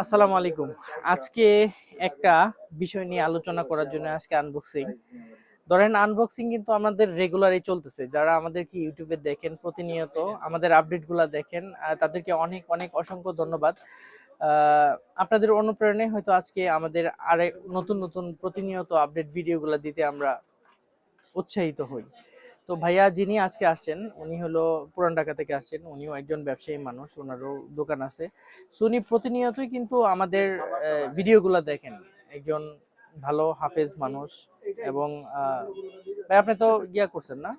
আসসালামু আলাইকুম। আজকে একটা বিষয় নিয়ে আলোচনা করার জন্য আজকে আনবক্সিং ধরেন আনবক্সিং কিন্তু আমাদের রেগুলারই চলতেছে। যারা আমাদেরকে ইউটিউবে দেখেন প্রতিনিয়ত, আমাদের আপডেটগুলো দেখেন তাদেরকে অনেক অনেক অসংখ্য ধন্যবাদ। আপনাদের অনুপ্রেরণায় হয়তো আজকে আমাদের আরেক নতুন নতুন প্রতিনিয়ত আপডেট ভিডিওগুলো দিতে আমরা উৎসাহিত হই। তো ভাইয়া যিনি আজকে আসছেন, উনি হলো পুরান ঢাকা থেকে আসছেন। উনিও একজন ব্যবসায়ী মানুষ ওনারও দোকান আছে। সো উনি প্রতিনিয়তই কিন্তু আমাদের ভিডিওগুলো দেখেন। একজন ভালো হাফেজ মানুষ এবং ভাই আপনি তো ইয়া করছেন না?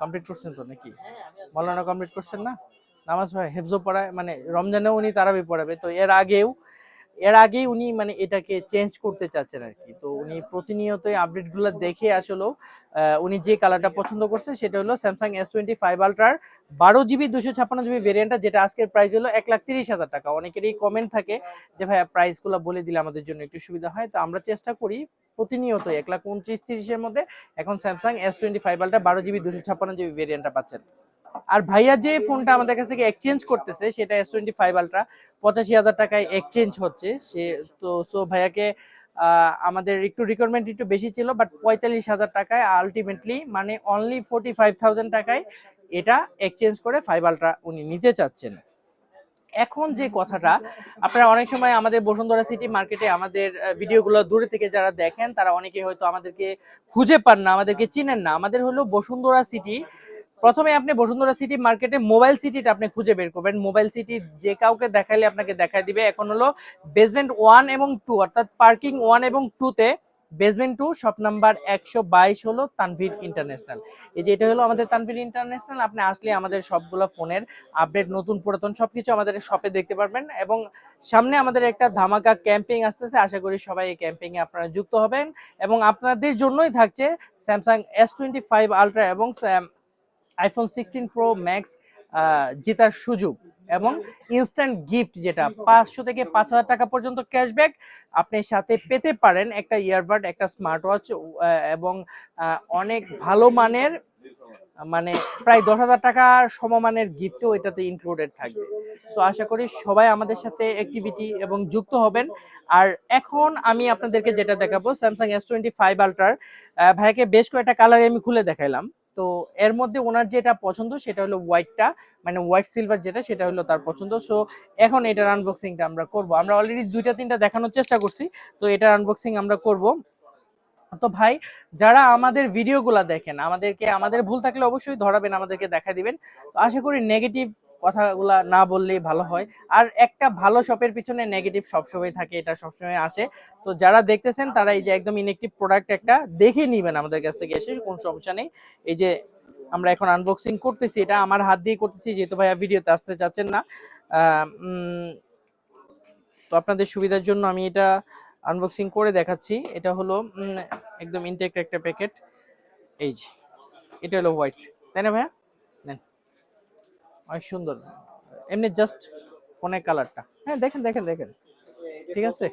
কমপ্লিট করছেন তো নাকি? মৌলানা কমপ্লিট করছেন না? নামাজ ভাই, হেফজো পড়ায় মানে রমজানেও উনি তারাবি পড়াবে। তো এর আগেও এর আগেই উনি মানে এটাকে চেঞ্জ করতে চাচ্ছেন আর কি। তো উনি প্রতিনিয়তই আপডেটগুলো দেখে আসলেও উনি যে কালারটা পছন্দ করছে সেটা হলো স্যামসাং এস টোয়েন্টি ফাইভ আলট্রার বারো জিবি দুশো ছাপ্পান্ন জিবি ভেরিয়েন্টটা যেটা আজকের প্রাইস হলো এক লাখ তিরিশ হাজার টাকা। অনেকেরই কমেন্ট থাকে যে, ভাইয়া প্রাইসগুলো বলে দিলে আমাদের জন্য একটু সুবিধা হয়। তো আমরা চেষ্টা করি প্রতিনিয়ত এক লাখ উনত্রিশ তিরিশের মধ্যে এখন Samsung S twenty five ultra বারো জিবি দুশো ছাপ্পান্ন জিবি ভেরিয়েন্টটা পাচ্ছেন। আর ভাইয়া যে ফোনটা আমাদের কাছ থেকে এক্সচেঞ্জ করতেছে, সেটা এস টোয়েন্টি ফাইভ আলট্রা পঁচাশি হাজার টাকায় এক্সচেঞ্জ হচ্ছে। সে তো সো ভাইয়াকে আমাদের একটু রিকোয়ারমেন্ট একটু বেশি ছিল বাট পঁয়তাল্লিশ হাজার টাকায় আলটিমেটলি মানে অনলি ফোর্টি ফাইভ থাউজেন্ড টাকায় এটা এক্সচেঞ্জ করে ফাইভ আলট্রা উনি নিতে চাচ্ছেন। এখন যে কথাটা, আপনারা অনেক সময় আমাদের বসুন্ধরা সিটি মার্কেটে আমাদের ভিডিওগুলো দূরে থেকে যারা দেখেন, তারা অনেকে হয়তো আমাদেরকে খুঁজে পান না, আমাদেরকে চিনেন না। আমাদের হলো বসুন্ধরা সিটি প্রথমে আপনি বসুন্ধরা সিটি মার্কেটে মোবাইল সিটিটা আপনি খুঁজে বের করবেন। মোবাইল সিটি যে কাউকে দেখাইলে আপনাকে দেখাই দিবে। এখন হলো বেসমেন্ট ওয়ান এবং টু অর্থাৎ পার্কিং ওয়ান এবং টুতে বেসমেন্ট টু শপ নাম্বার একশো বাইশ হলো তানভীর ইন্টারন্যাশনাল এই যে এটা হলো আমাদের তানভীর ইন্টারন্যাশনাল আপনি আসলে আমাদের সবগুলো ফোনের আপডেট নতুন, পুরাতন সব কিছু আমাদের শপে দেখতে পারবেন এবং সামনে আমাদের একটা ধামাকা ক্যাম্পিং আসতেছে। আশা করি সবাই এই ক্যাম্পিংয়ে আপনারা যুক্ত হবেন এবং আপনাদের জন্যই থাকছে Samsung S twenty five ultra এবং আইফোন সিক্সটিন প্রো ম্যাক্স জেতার সুযোগ এবং ইনস্ট্যান্ট গিফট যেটা, পাঁচশো থেকে পাঁচ হাজার টাকা পর্যন্ত ক্যাশব্যাক আপনি সাথে পেতে পারেন একটা ইয়ারবাড একটা স্মার্ট ওয়াচ এবং অনেক ভালো মানের মানে প্রায় দশ হাজার টাকা সমমানের গিফটও এটাতে ইনক্লুডেড থাকবে। সো আশা করি সবাই আমাদের সাথে অ্যাক্টিভিটি এবং যুক্ত হবেন। আর এখন আমি আপনাদেরকে যেটা দেখাবো স্যামসাং এস টোয়েন্টি ফাইভ আলট্রার ভাইকে বেশ কয়েকটা কালারে আমি খুলে দেখাইলাম। তো এর মধ্যে ওনার যেটা পছন্দ সেটা হলো হোয়াইটটা মানে হোয়াইট সিলভার যেটা, সেটা হলো তার পছন্দ। সো এখন এটার আনবক্সিংটা আমরা করব। আমরা অলরেডি দুইটা, তিনটা দেখানোর চেষ্টা করছি। তো এটার আনবক্সিং আমরা করব। তো ভাই, যারা আমাদের ভিডিওগুলা দেখেন, আমাদেরকে, আমাদের ভুল থাকলে অবশ্যই ধরাবেন, আমাদেরকে দেখা দিবেন। তো আশা করি নেগেটিভ কথাগুলা না বললেই ভালো হয়। আর একটা ভালো শপের পিছনে নেগেটিভ সবসময় থাকে, এটা সবসময় আসে। তো যারা দেখতেছেন, তারা এই যে একদম ইনেকটিভ প্রোডাক্ট একটা দেখে নিবেন আমাদের কাছ থেকে এসে, কোনো সমস্যা নেই। এই যে আমরা এখন আনবক্সিং করতেছি, এটা আমার হাত দিয়ে করতেছি, যেহেতু ভাইয়া ভিডিওতে আসতে চাচ্ছেন না। তো আপনাদের সুবিধার জন্য আমি এটা আনবক্সিং করে দেখাচ্ছি। এটা হলো একদম ইনটেক্ট একটা প্যাকেট এই যে, এটা হলো হোয়াইট তাই না ভাইয়া? অনেক সুন্দর। এমনি জাস্ট ফোনের কালারটা হ্যাঁ দেখেন দেখেন দেখেন। ঠিক আছে?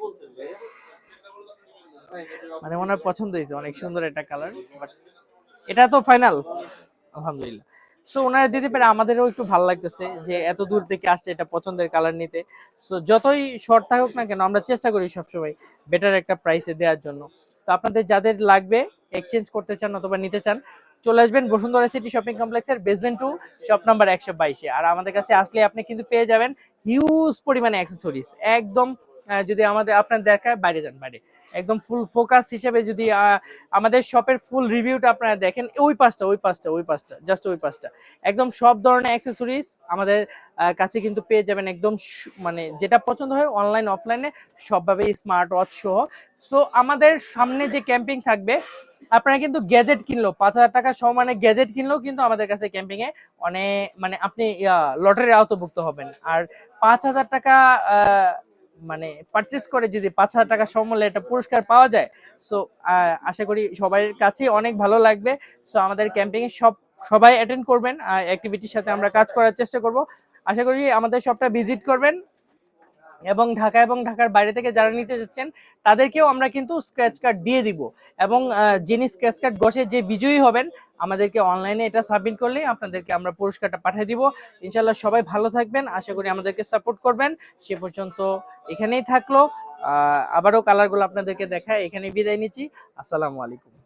মানে ওনার পছন্দ হয়েছে, অনেক সুন্দর একটা কালার বাট এটা তো ফাইনাল আলহামদুলিল্লাহ। সো ওনারা দিতে পারে আমাদেরও একটু ভালো লাগতেছে যে এত দূর থেকে আসছে এটা পছন্দের কালার নিতে। সো যতই শর্ট থাকুক না কেন, আমরা চেষ্টা করি সবসময় বেটার একটা প্রাইসে দেওয়ার জন্য। তো আপনাদের যাদের লাগবে এক্সচেঞ্জ করতে চান অথবা নিতে চান চলে আসবেন বসুন্ধরা সিটি শপিং কমপ্লেক্সের বেসমেন্ট টু শপ নাম্বার একশো বাইশে। আর আমাদের কাছে আসলে আপনি কিন্তু পেয়ে যাবেন হিউজ পরিমাণে অ্যাক্সেসরিজ একদম যদি আমাদের, আপনার দেখায় বাইরে যান, বাইরে। একদম ফুল ফোকাস হিসেবে যদি আমাদের শপের ফুল রিভিউটা আপনারা দেখেন, ওই পাঁচটা ওই পাঁচটা ওই পাঁচটা জাস্ট ওই পাঁচটা একদম সব ধরনের অ্যাক্সেসরিজ আমাদের কাছে কিন্তু পেয়ে যাবেন একদম মানে যেটা পছন্দ হয় অনলাইন অফলাইনে সবভাবে স্মার্ট ওয়াচ সহ। সো আমাদের সামনে যে ক্যাম্পিং থাকবে, আপনারা কিন্তু গ্যাজেট কিনলো পাঁচ হাজার টাকা সমানে গ্যাজেট কিনলেও কিন্তু আমাদের কাছে ক্যাম্পিং এ অনেক মানে আপনি লটারির আওতভুক্ত হবেন। আর পাঁচ হাজার টাকা মানে পারচেস করে যদি পাঁচ হাজার টাকা সমলে একটা পুরস্কার পাওয়া যায় সো আশা করি সবার কাছেই অনেক ভালো লাগবে। সো আমাদের ক্যাম্পিং এ সব, সবাই অ্যাটেন্ড করবেন অ্যাক্টিভিটির সাথে আমরা কাজ করার চেষ্টা করব। আশা করি আমাদের সবটা ভিজিট করবেন। এবং ঢাকা এবং ঢাকার বাইরে থেকে যারা নিতে যাচ্ছেন, তাদেরকেও আমরা কিন্তু স্ক্র্যাচ কার্ড দিয়ে দিব। এবং যিনি স্ক্র্যাচ কার্ড বসে যে বিজয়ী হবেন, আমাদেরকে অনলাইনে এটা সাবমিট করলেই আপনাদেরকে আমরা পুরস্কারটা পাঠিয়ে দিব। ইনশাল্লাহ সবাই ভালো থাকবেন। আশা করি আমাদেরকে সাপোর্ট করবেন। সে পর্যন্ত এখানেই থাকল। আবারও কালারগুলো আপনাদেরকে দেখায়। এখানেই বিদায় নিচ্ছি। আসসালামু আলাইকুম।